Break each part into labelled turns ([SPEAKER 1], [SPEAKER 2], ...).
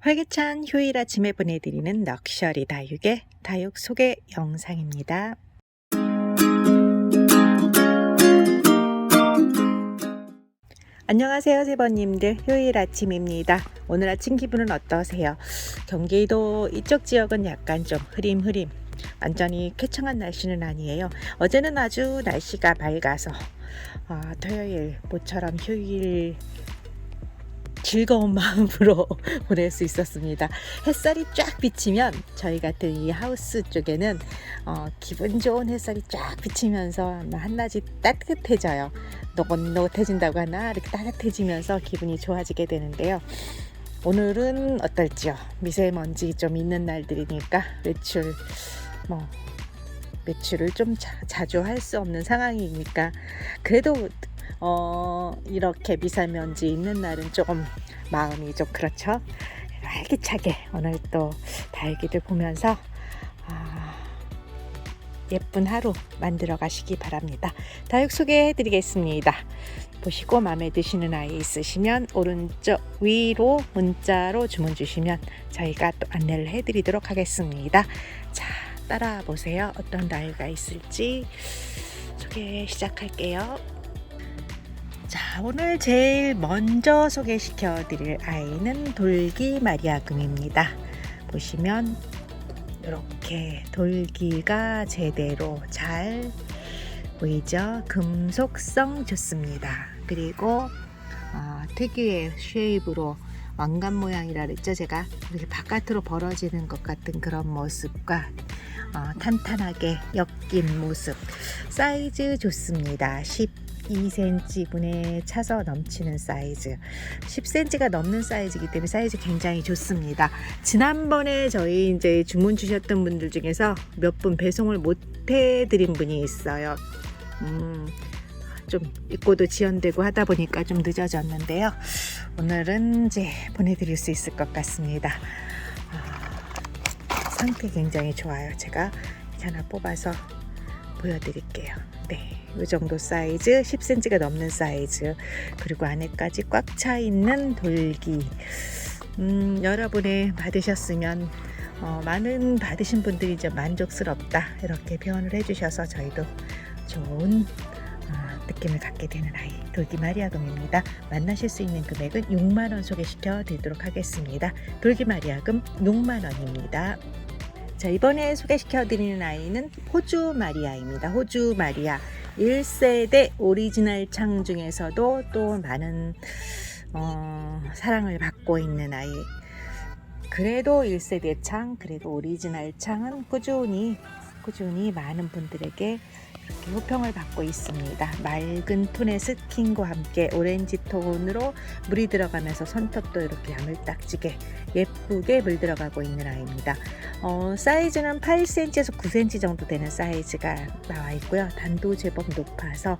[SPEAKER 1] 활기찬 휴일 아침에 보내드리는 럭셔리 다육의 다육 소개 영상입니다. 안녕하세요, 세번님들. 휴일 아침입니다. 오늘 아침 기분은 어떠세요? 경기도 이쪽 지역은 약간 좀 흐림흐림. 완전히 쾌청한 날씨는 아니에요. 어제는 아주 날씨가 밝아서 아, 토요일 모처럼 휴일 즐거운 마음으로 보낼 수 있었습니다. 햇살이 쫙 비치면 저희 같은 이 하우스 쪽에는 어, 기분 좋은 햇살이 쫙 비치면서 한낮이 따뜻해져요. 노릇노릇해진다고 하나 이렇게 따뜻해지면서 기분이 좋아지게 되는데요. 오늘은 어떨지요? 미세먼지 좀 있는 날들이니까 외출 뭐 외출을 좀 자, 주 할 수 없는 상황이니까 그래도 어, 이렇게 미세먼지 있는 날은 조금 마음이 좀 그렇죠. 활기차게 오늘 또 달기들 보면서 아, 예쁜 하루 만들어 가시기 바랍니다. 다육 소개해 드리겠습니다. 보시고 마음에 드시는 아이 있으시면 오른쪽 위로 문자로 주문 주시면 저희가 또 안내를 해 드리도록 하겠습니다. 자, 따라 보세요. 어떤 아이가 있을지 소개 시작할게요. 자, 오늘 제일 먼저 소개시켜 드릴 아이는 돌기 마리아금입니다. 보시면 이렇게 돌기가 제대로 잘 보이죠? 금속성 좋습니다. 그리고 어, 특유의 쉐입으로 왕관 모양이라 그랬죠 제가 이렇게 바깥으로 벌어지는 것 같은 그런 모습과 어, 탄탄하게 엮인 모습 사이즈 좋습니다 12cm 분에 차서 넘치는 사이즈 10cm가 넘는 사이즈이기 때문에 사이즈 굉장히 좋습니다 지난번에 저희 이제 주문 주셨던 분들 중에서 몇 분 배송을 못 해드린 분이 있어요 음, 좀 입고도 지연되고 하다 보니까 좀 늦어졌는데요. 오늘은 이제 보내드릴 수 있을 것 같습니다. 아, 상태 굉장히 좋아요. 제가 하나 뽑아서 보여드릴게요. 네, 이 정도 사이즈, 10cm가 넘는 사이즈, 그리고 안에까지 꽉 차 있는 돌기. 음, 여러분의 받으셨으면 어, 많은 받으신 분들이 이제 만족스럽다 이렇게 표현을 해주셔서 저희도 좋은 어, 느낌을 갖게 되는 아이 돌기 마리아금입니다. 만나실 수 있는 금액은 6만 원 소개시켜 드리도록 하겠습니다. 돌기 마리아금 6만 원입니다. 자 이번에 소개시켜 드리는 아이는 호주 마리아입니다. 호주 마리아 1세대 오리지널 창 중에서도 또 많은 어, 사랑을 받고 있는 아이. 그래도 1세대 창, 그래도 오리지널 창은 꾸준히 꾸준히 많은 분들에게 이렇게 호평을 받고 있습니다. 맑은 톤의 스킨과 함께 오렌지 톤으로 물이 들어가면서 손톱도 이렇게 야물딱지게 예쁘게 물 들어가고 있는 아이입니다. 어, 사이즈는 8cm에서 9cm 정도 되는 사이즈가 나와 있고요. 단도 제법 높아서 어,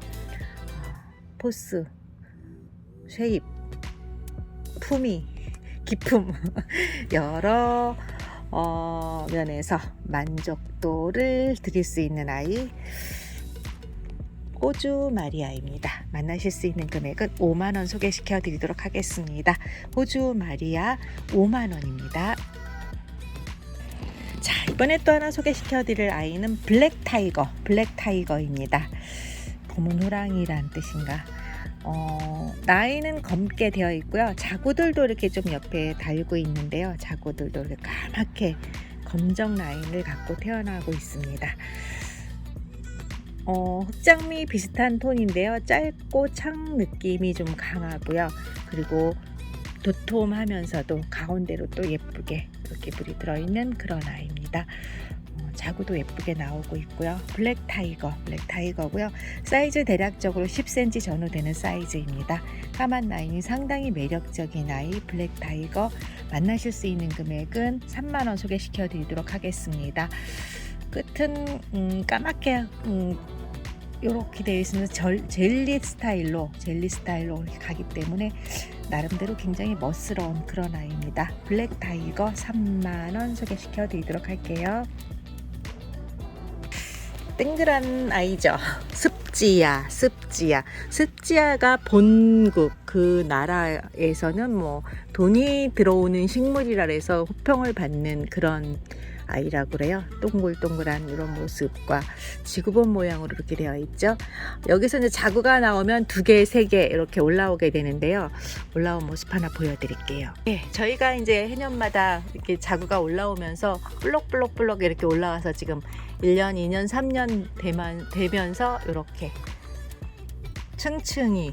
[SPEAKER 1] 포스, 쉐입, 품위, 기품 여러 어, 면에서 만족도를 드릴 수 있는 아이 호주 마리아입니다. 만나실 수 있는 금액은 5만원 소개시켜 드리도록 하겠습니다. 호주 마리아 5만원입니다. 자, 이번에 또 하나 소개시켜 드릴 아이는 블랙 타이거, 블랙 타이거입니다. 검은 호랑이란 뜻인가? 어, 나이는 검게 되어 있고요. 자구들도 이렇게 좀 옆에 달고 있는데요. 자구들도 이렇게 까맣게 검정 라인을 갖고 태어나고 있습니다. 어, 흑장미 비슷한 톤인데요. 짧고 창 느낌이 좀 강하고요. 그리고 도톰하면서도 가운데로 또 예쁘게 이렇게 물이 들어있는 그런 아이입니다. 어, 자구도 예쁘게 나오고 있고요. 블랙 타이거, 블랙 타이거고요. 사이즈 대략적으로 10cm 전후 되는 사이즈입니다. 까만 라인이 상당히 매력적인 아이 블랙 타이거 만나실 수 있는 금액은 3만원 소개시켜 드리도록 하겠습니다. 끝은 음, 까맣게 음, 이렇게 되어 있으면서 절, 젤리 스타일로 젤리 스타일로 가기 때문에 나름대로 굉장히 멋스러운 그런 아이입니다. 블랙 타이거 3만원 소개시켜 드리도록 할게요. 땡그란 아이죠. 습지야, 습지야. 습지야가 본국 그 나라에서는 뭐 돈이 들어오는 식물이라 해서 호평을 받는 그런 아이라고 그래요. 동글동글한 이런 모습과 지구본 모양으로 이렇게 되어 있죠. 여기서 이제 자구가 나오면 두 개, 세 개 이렇게 올라오게 되는데요. 올라온 모습 하나 보여드릴게요. 네, 저희가 이제 해년마다 이렇게 자구가 올라오면서 블록블록블록 이렇게 올라와서 지금 1년, 2년, 3년 되만, 되면서 이렇게 층층이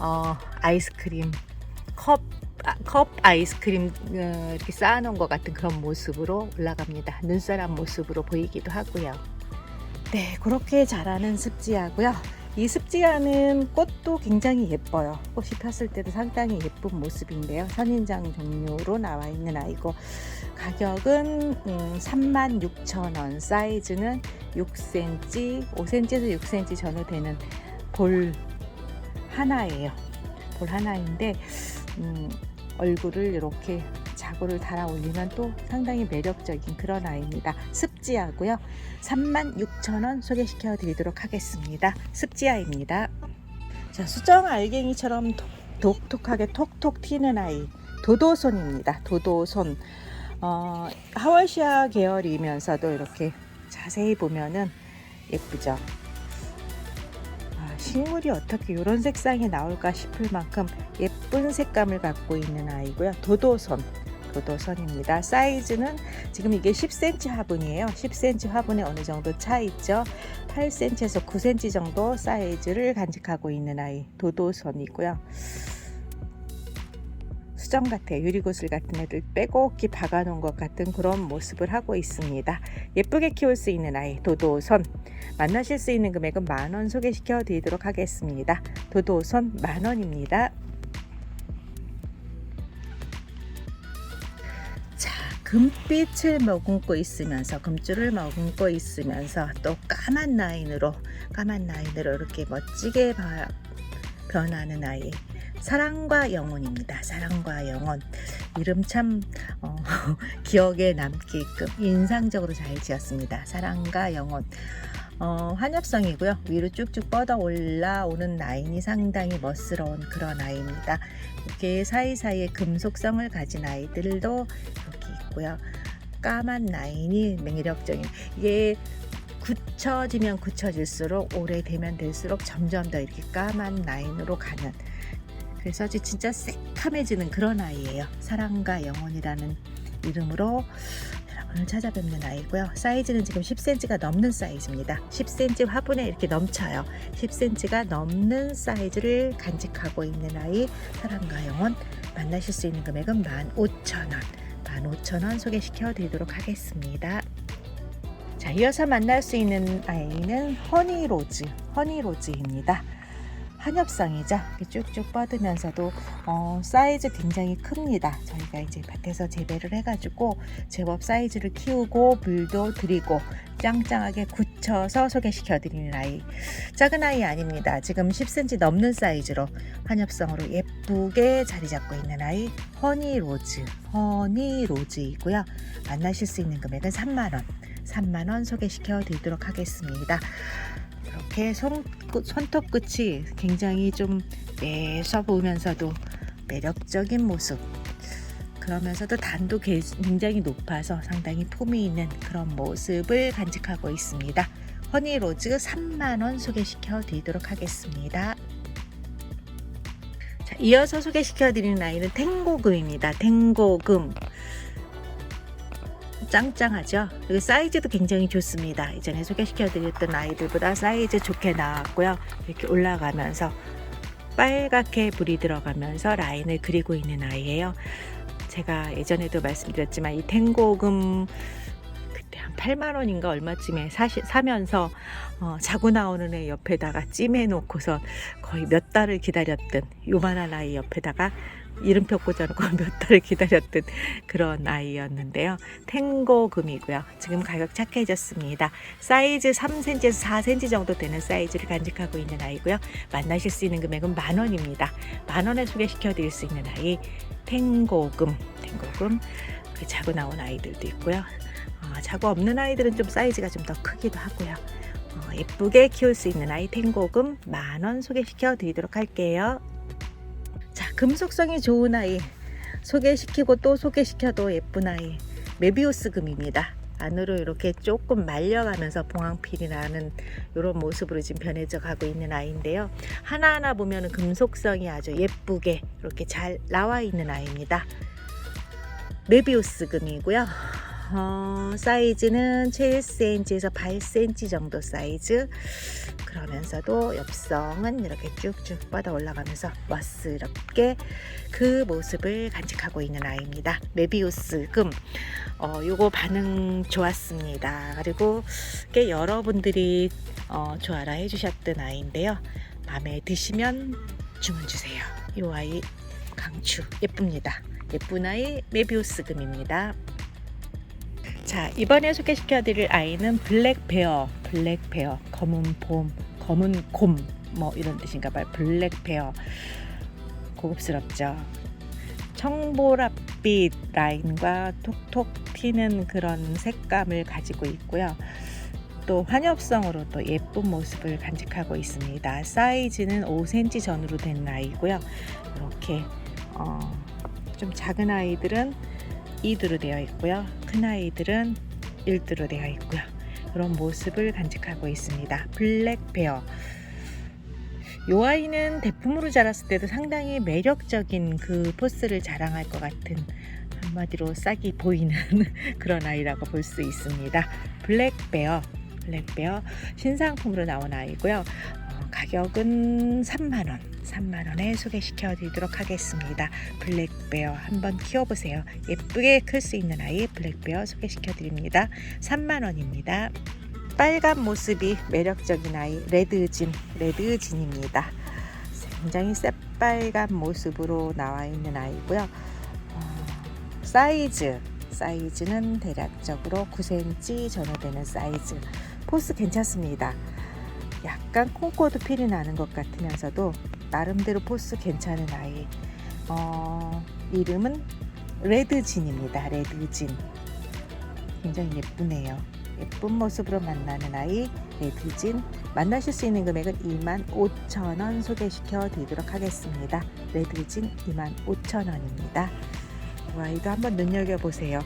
[SPEAKER 1] 어, 아이스크림 컵, 아, 컵 아이스크림 어, 이렇게 쌓아놓은 것 같은 그런 모습으로 올라갑니다. 눈사람 모습으로 보이기도 하고요. 네, 그렇게 자라는 습지하고요. 이 습지하는 꽃도 굉장히 예뻐요. 꽃이 폈을 때도 상당히 예쁜 모습인데요. 선인장 종류로 나와 있는 아이고 가격은 음, 36,000원, 사이즈는 6cm, 5cm에서 6cm 전후 되는 볼 하나예요. 볼 하나인데 음, 얼굴을 이렇게 자구를 달아 올리면 또 상당히 매력적인 그런 아이입니다. 습지하고요. 36,000원 소개시켜 드리도록 하겠습니다. 습지아입니다. 자, 수정 알갱이처럼 톡- 독특하게 톡톡 튀는 아이 도도손입니다. 도도손 어, 하월시아 계열이면서도 이렇게 자세히 보면은 예쁘죠. 아, 식물이 어떻게 이런 색상이 나올까 싶을 만큼 예쁜 색감을 갖고 있는 아이고요. 도도손, 도도손입니다. 사이즈는 지금 이게 10cm 화분이에요. 10cm 화분에 어느 정도 차 있죠. 8cm에서 9cm 정도 사이즈를 간직하고 있는 아이 도도손이고요. 수정 같아요. 유리구슬 같은 애들 빼곡히 박아놓은 것 같은 그런 모습을 하고 있습니다. 예쁘게 키울 수 있는 아이 도도손 만나실 수 있는 금액은 만 원 소개시켜 드리도록 하겠습니다. 도도손 만 원입니다. 자, 금빛을 머금고 있으면서 금줄을 머금고 있으면서 또 까만 라인으로 까만 라인으로 이렇게 멋지게 바- 변하는 아이 사랑과 영혼입니다. 사랑과 영혼 이름 참 어, 기억에 남게끔 인상적으로 잘 지었습니다. 사랑과 영혼 어, 환엽성이고요. 위로 쭉쭉 뻗어 올라오는 라인이 상당히 멋스러운 그런 아이입니다. 이렇게 사이사이에 금속성을 가진 아이들도 여기 있고요. 까만 라인이 매력적인 이게 굳혀지면 굳혀질수록 오래되면 될수록 점점 더 이렇게 까만 라인으로 가는 그래서 이제 진짜 새카매지는 그런 아이예요. 사랑과 영혼이라는 이름으로 여러분을 찾아뵙는 아이고요. 사이즈는 지금 10cm가 넘는 사이즈입니다. 10cm 화분에 이렇게 넘쳐요. 10cm가 넘는 사이즈를 간직하고 있는 아이 사랑과 영혼 만나실 수 있는 금액은 15,000원 15,000원 소개시켜 드리도록 하겠습니다. 자, 이어서 만날 수 있는 아이는 허니로즈, 허니로즈입니다. 한엽성이죠. 이렇게 쭉쭉 뻗으면서도 어, 사이즈 굉장히 큽니다. 저희가 이제 밭에서 재배를 해가지고 제법 사이즈를 키우고 물도 드리고 짱짱하게 굳혀서 소개시켜 드리는 아이. 작은 아이 아닙니다. 지금 10cm 넘는 사이즈로 한엽성으로 예쁘게 자리 잡고 있는 아이 허니로즈, 허니로즈이고요. 만나실 수 있는 금액은 3만원. 3만원 소개시켜 드리도록 하겠습니다. 이렇게 손, 손톱 끝이 굉장히 좀 매서 보면서도 매력적인 모습. 그러면서도 단도 개- 굉장히 높아서 상당히 폼이 있는 그런 모습을 간직하고 있습니다. 허니로즈 3만원 소개시켜 드리도록 하겠습니다. 자, 이어서 소개시켜 드리는 아이는 탱고금입니다. 탱고금. 짱짱하죠. 그리고 사이즈도 굉장히 좋습니다. 이전에 소개시켜드렸던 아이들보다 사이즈 좋게 나왔고요. 이렇게 올라가면서 빨갛게 불이 들어가면서 라인을 그리고 있는 아이예요. 제가 예전에도 말씀드렸지만 이 탱고금 그때 한 8만 원인가 얼마쯤에 사시, 사면서 어, 자고 나오는 애 옆에다가 찜해 놓고서 거의 몇 달을 기다렸던 요만한 아이 옆에다가 이름표 꽂아놓고 몇 달을 기다렸던 그런 아이였는데요. 탱고금이고요. 지금 가격 착해졌습니다. 사이즈 3cm에서 4cm 정도 되는 사이즈를 간직하고 있는 아이고요. 만나실 수 있는 금액은 만 원입니다. 만 원에 소개시켜 드릴 수 있는 아이 탱고금, 탱고금 이렇게 자고 나온 아이들도 있고요. 어, 자고 없는 아이들은 좀 사이즈가 좀 더 크기도 하고요. 어, 예쁘게 키울 수 있는 아이 탱고금 만 원 소개시켜 드리도록 할게요. 금속성이 좋은 아이 소개시키고 또 소개시켜도 예쁜 아이 메비우스 금입니다. 안으로 이렇게 조금 말려가면서 봉황필이 나는 이런 모습으로 지금 변해져 가고 있는 아이인데요. 하나하나 보면 금속성이 아주 예쁘게 이렇게 잘 나와 있는 아이입니다. 메비우스 금이고요. 어, 사이즈는 7cm에서 8cm 정도 사이즈 그러면서도 엽성은 이렇게 쭉쭉 뻗어 올라가면서 멋스럽게 그 모습을 간직하고 있는 아이입니다. 메비우스 금 어, 요거 반응 좋았습니다. 그리고 꽤 여러분들이 어, 좋아라 해주셨던 아이인데요. 마음에 드시면 주문 주세요. 이 아이 강추 예쁩니다. 예쁜 아이 메비우스 금입니다. 자 이번에 소개시켜 드릴 아이는 블랙베어 블랙베어 검은 봄 검은 곰 뭐 이런 뜻인가 봐요. 블랙베어. 고급스럽죠. 청보랏빛 라인과 톡톡 튀는 그런 색감을 가지고 있고요. 또 환엽성으로 또 예쁜 모습을 간직하고 있습니다. 사이즈는 5cm 전후로 된 아이고요. 이렇게 어, 좀 작은 아이들은 2두로 되어 있고요. 큰 아이들은 1두로 되어 있고요. 이런 모습을 간직하고 있습니다. 블랙베어. 이 아이는 대품으로 자랐을 때도 상당히 매력적인 그 포스를 자랑할 것 같은 한마디로 싹이 보이는 그런 아이라고 볼 수 있습니다. 블랙베어. 블랙베어 신상품으로 나온 아이고요. 어, 가격은 3만원. 3만원에 소개시켜 드리도록 하겠습니다. 블랙베어 한번 키워보세요. 예쁘게 클 수 있는 아이 블랙베어 소개시켜 드립니다. 3만원입니다. 빨간 모습이 매력적인 아이 레드진, 레드진입니다. 굉장히 새빨간 모습으로 나와 있는 아이고요. 어, 사이즈, 사이즈는 대략적으로 9cm 전후 되는 사이즈. 포스 괜찮습니다. 약간 콩코드 필이 나는 것 같으면서도 나름대로 포스 괜찮은 아이. 어, 이름은 레드진입니다. 레드진. 굉장히 예쁘네요. 예쁜 모습으로 만나는 아이 레드진 만나실 수 있는 금액은 25,000원 소개시켜 드리도록 하겠습니다. 레드진 25,000원입니다. 이 아이도 한번 눈여겨보세요.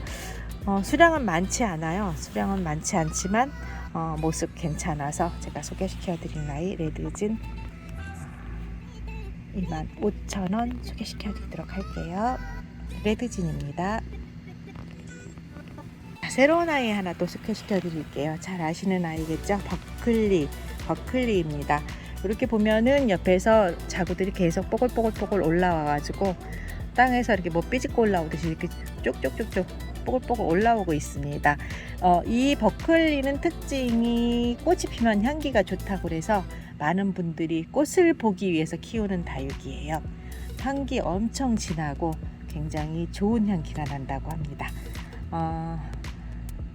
[SPEAKER 1] 어, 수량은 많지 않아요. 수량은 많지 않지만 어, 모습 괜찮아서 제가 소개시켜 드린 아이 레드진 25,000원 소개시켜 드리도록 할게요. 레드진입니다. 자, 새로운 아이 하나 또 소개시켜 드릴게요. 잘 아시는 아이겠죠? 버클리, 버클리입니다. 이렇게 보면은 옆에서 자구들이 계속 뽀글뽀글뽀글 올라와가지고 땅에서 이렇게 뭐 삐집고 올라오듯이 이렇게 쪽쪽쪽쪽 뽀글뽀글 올라오고 있습니다. 어, 이 버클리는 특징이 꽃이 피면 향기가 좋다고 그래서 많은 분들이 꽃을 보기 위해서 키우는 다육이에요. 향기 엄청 진하고 굉장히 좋은 향기가 난다고 합니다. 어,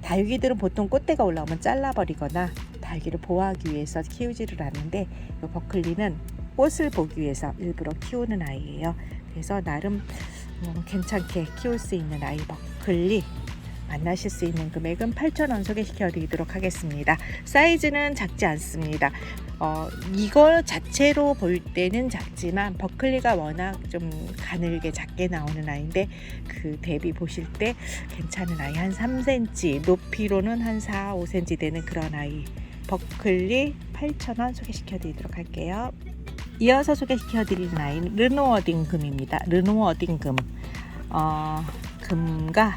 [SPEAKER 1] 다육이들은 보통 꽃대가 올라오면 잘라버리거나 다육이를 보호하기 위해서 키우지를 않는데 이 버클리는 꽃을 보기 위해서 일부러 키우는 아이예요. 그래서 나름 음, 괜찮게 키울 수 있는 아이 버클리 만나실 수 있는 금액은 8,000원 소개시켜 드리도록 하겠습니다. 사이즈는 작지 않습니다. 어, 이거 자체로 볼 때는 작지만 버클리가 워낙 좀 가늘게 작게 나오는 아이인데 그 대비 보실 때 괜찮은 아이 한 3cm 높이로는 한 4, 5cm 되는 그런 아이 버클리 8,000원 소개시켜 드리도록 할게요. 이어서 소개시켜 드리는 아이는 르노어딩 금입니다. 르노어딩 금. 어, 금과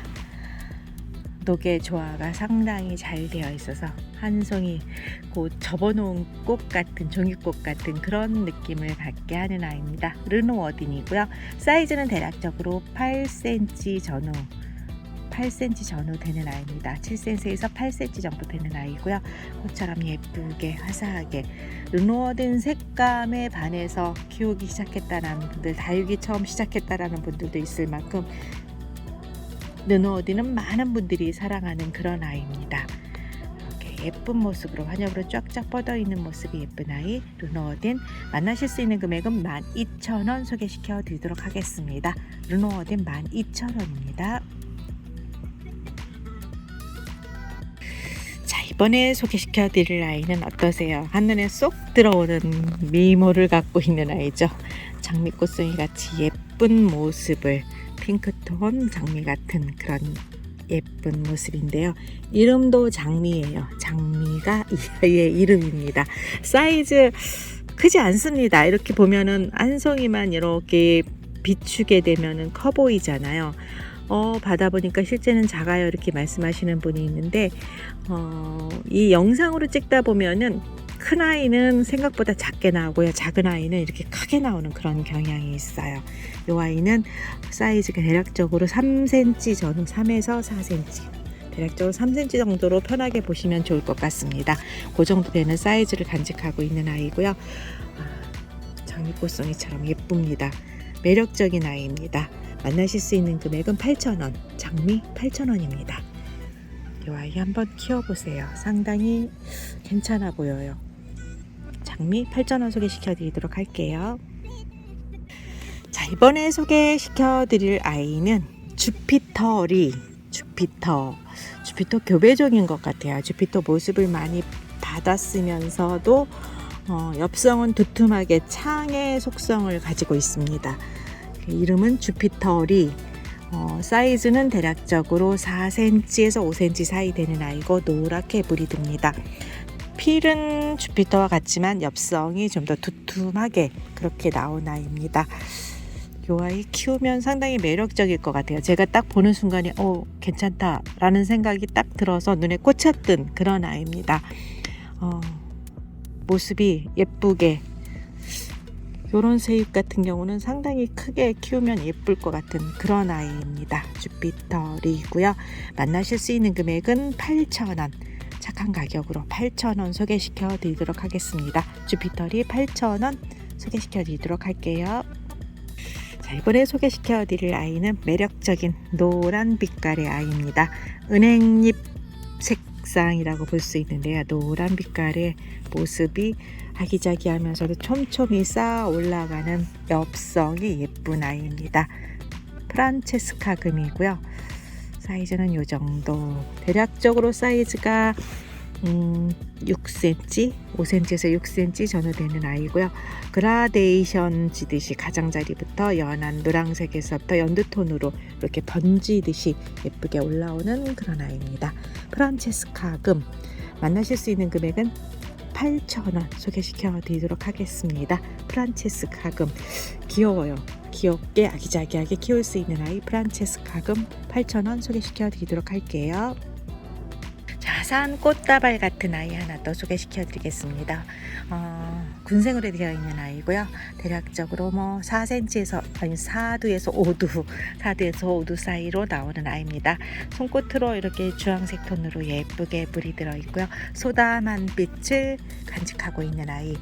[SPEAKER 1] 녹의 조화가 상당히 잘 되어 있어서 한 송이 곧 접어놓은 꽃 같은 종이꽃 같은 그런 느낌을 갖게 하는 아이입니다. 르노워딘이고요. 사이즈는 대략적으로 8cm 전후 8cm 전후 되는 아이입니다. 7cm에서 8cm 정도 되는 아이고요. 꽃처럼 예쁘게 화사하게 르노워든 색감에 반해서 키우기 시작했다는 분들, 다육이 처음 시작했다라는 분들도 있을 만큼 르노어디는 많은 분들이 사랑하는 그런 아이입니다. 예쁜 모습으로 환엽으로 쫙쫙 뻗어 있는 모습이 예쁜 아이 르노어딘 만나실 수 있는 금액은 12,000원 소개시켜 드리도록 하겠습니다. 르노어딘 12,000원입니다. 자 이번에 소개시켜 드릴 아이는 어떠세요? 한눈에 쏙 들어오는 미모를 갖고 있는 아이죠. 장미꽃송이 같이 예쁜 모습을 핑크톤 장미 같은 그런 예쁜 모습인데요. 이름도 장미예요. 장미가 이 아이의 이름입니다. 사이즈 크지 않습니다. 이렇게 보면은 한 송이만 이렇게 비추게 되면은 커 보이잖아요. 어, 받아 보니까 실제는 작아요. 이렇게 말씀하시는 분이 있는데, 어, 이 영상으로 찍다 보면은 큰 아이는 생각보다 작게 나오고요. 작은 아이는 이렇게 크게 나오는 그런 경향이 있어요. 이 아이는 사이즈가 대략적으로 3cm 전후 3에서 4cm. 대략적으로 3cm 정도로 편하게 보시면 좋을 것 같습니다. 그 정도 되는 사이즈를 간직하고 있는 아이고요. 아, 장미꽃송이처럼 예쁩니다. 매력적인 아이입니다. 만나실 수 있는 금액은 8,000원, 장미 8,000원입니다. 이 아이 한번 키워보세요. 상당히 괜찮아 보여요. 장미 8,000원 소개시켜 드리도록 할게요. 자, 이번에 소개시켜 드릴 아이는 주피터리. 주피터. 주피터 교배종인 것 같아요. 주피터 모습을 많이 받았으면서도 어, 엽성은 두툼하게 창의 속성을 가지고 있습니다. 그 이름은 주피터리. 어, 사이즈는 대략적으로 4cm에서 5cm 사이 되는 아이고 노랗게 물이 듭니다. 필은 주피터와 같지만 엽성이 좀 더 두툼하게 그렇게 나온 아이입니다. 이 아이 키우면 상당히 매력적일 것 같아요. 제가 딱 보는 순간에 어 괜찮다라는 생각이 딱 들어서 눈에 꽂혔던 그런 아이입니다. 어, 모습이 예쁘게 요런 새잎 같은 경우는 상당히 크게 키우면 예쁠 것 같은 그런 아이입니다. 주피터리고요. 만나실 수 있는 금액은 8,000원. 착한 가격으로 8,000원 소개시켜 드리도록 하겠습니다. 주피터리 8,000원 소개시켜 드리도록 할게요. 자, 이번에 소개시켜 드릴 아이는 매력적인 노란 빛깔의 아이입니다. 은행잎 색상이라고 볼 수 있는데요. 노란 빛깔의 모습이 아기자기하면서도 촘촘히 쌓아 올라가는 엽성이 예쁜 아이입니다. 프란체스카 금이고요. 사이즈는 이 정도. 대략적으로 사이즈가 음, 6cm, 5cm에서 6cm 전후 되는 아이고요. 그라데이션 지듯이 가장자리부터 연한 노란색에서부터 연두톤으로 이렇게 번지듯이 예쁘게 올라오는 그런 아이입니다. 프란체스카 금 만나실 수 있는 금액은 8,000원 소개시켜 드리도록 하겠습니다. 프란체스카 금 귀여워요. 귀엽게 아기자기하게 키울 수 있는 아이 프란체스카 금 8,000원 소개시켜 드리도록 할게요. 자산 꽃다발 같은 아이 하나 더 소개시켜 드리겠습니다. 어, 군생으로 되어 있는 아이고요. 대략적으로 뭐 4cm에서 아니 4두에서 5두, 4두에서 5두 사이로 나오는 아이입니다. 손끝으로 이렇게 주황색 톤으로 예쁘게 물이 들어 있고요. 소담한 빛을 간직하고 있는 아이.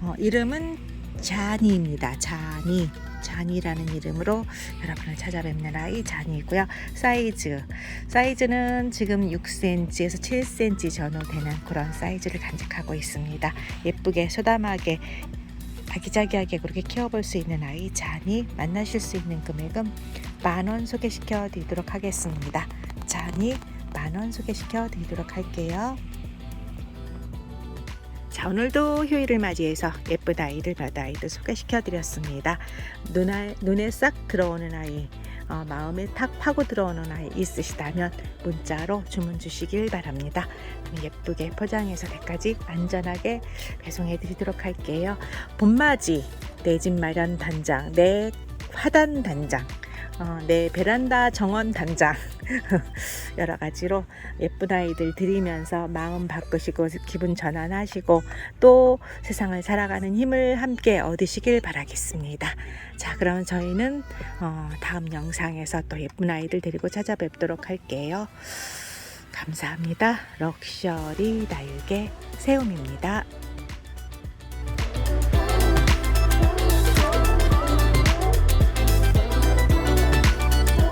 [SPEAKER 1] 어, 이름은 자니입니다. 자니. 자니라는 이름으로 여러분을 찾아뵙는 아이 자니고요. 사이즈. 사이즈는 지금 6cm에서 7cm 전후 되는 그런 사이즈를 간직하고 있습니다. 예쁘게 소담하게 아기자기하게 그렇게 키워볼 수 있는 아이 자니 만나실 수 있는 금액은 만 원 소개시켜 드리도록 하겠습니다. 자니 만원 소개시켜 드리도록 할게요. 자, 오늘도 휴일을 맞이해서 예쁜 아이들, 바다 아이들 소개시켜 드렸습니다. 눈에, 눈에 싹 들어오는 아이, 어, 마음에 탁 파고 들어오는 아이 있으시다면 문자로 주문 주시길 바랍니다. 예쁘게 포장해서 대까지 안전하게 배송해 드리도록 할게요. 봄맞이, 내 집 마련 단장, 내 화단 단장, 어, 내 베란다 정원 단장 여러 가지로 예쁜 아이들 드리면서 마음 바꾸시고 기분 전환하시고 또 세상을 살아가는 힘을 함께 얻으시길 바라겠습니다. 자, 그럼 저희는 어, 다음 영상에서 또 예쁜 아이들 데리고 찾아뵙도록 할게요. 감사합니다. 럭셔리 날개 새움입니다.